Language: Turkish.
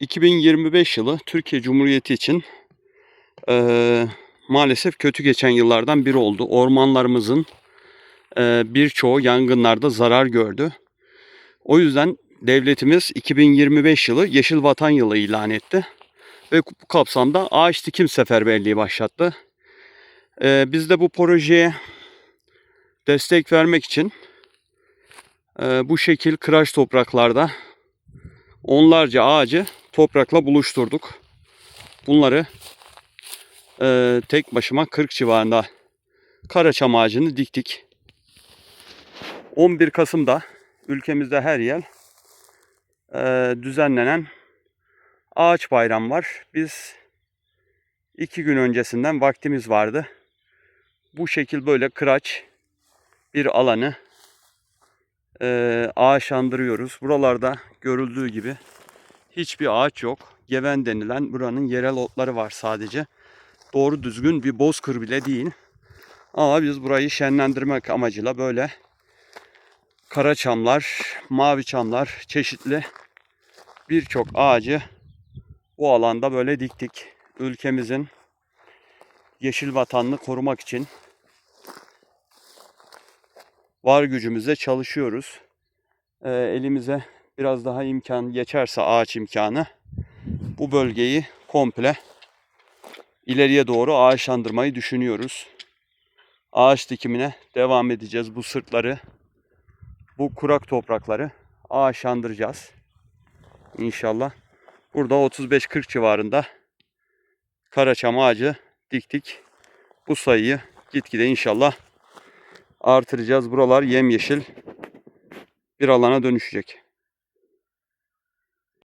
2025 yılı Türkiye Cumhuriyeti için eee, maalesef kötü geçen yıllardan biri oldu. Ormanlarımızın eee, birçoğu yangınlarda zarar gördü. O yüzden devletimiz 2025 yılı Yeşil Vatan Yılı ilan etti. Ve bu kapsamda ağaç dikim seferberliği başlattı. Eee, biz de bu projeye destek vermek için eee, bu şekil kıraç topraklarda onlarca ağacı toprakla buluşturduk. Bunları eee, tek başıma 40 civarında karaçam ağacını diktik. 11 Kasım'da ülkemizde her yıl eee, düzenlenen ağaç bayram var. Biz iki gün öncesinden vaktimiz vardı. Bu şekil böyle kıraç bir alanı eee ağaçlandırıyoruz. Buralarda görüldüğü gibi hiçbir ağaç yok. Geven denilen buranın yerel otları var sadece. Doğru düzgün bir bozkır bile değil. Ama biz burayı şenlendirmek amacıyla böyle kara çamlar, mavi çamlar, çeşitli birçok ağacı bu alanda böyle diktik. Ülkemizin yeşil vatanını korumak için var gücümüzle çalışıyoruz. Ee, elimize biraz daha imkan geçerse ağaç imkanı bu bölgeyi komple ileriye doğru ağaçlandırmayı düşünüyoruz. Ağaç dikimine devam edeceğiz. Bu sırtları, bu kurak toprakları ağaçlandıracağız. İnşallah. Burada 35-40 civarında karaçam ağacı diktik. Bu sayıyı gitgide inşallah artıracağız. Buralar yemyeşil bir alana dönüşecek.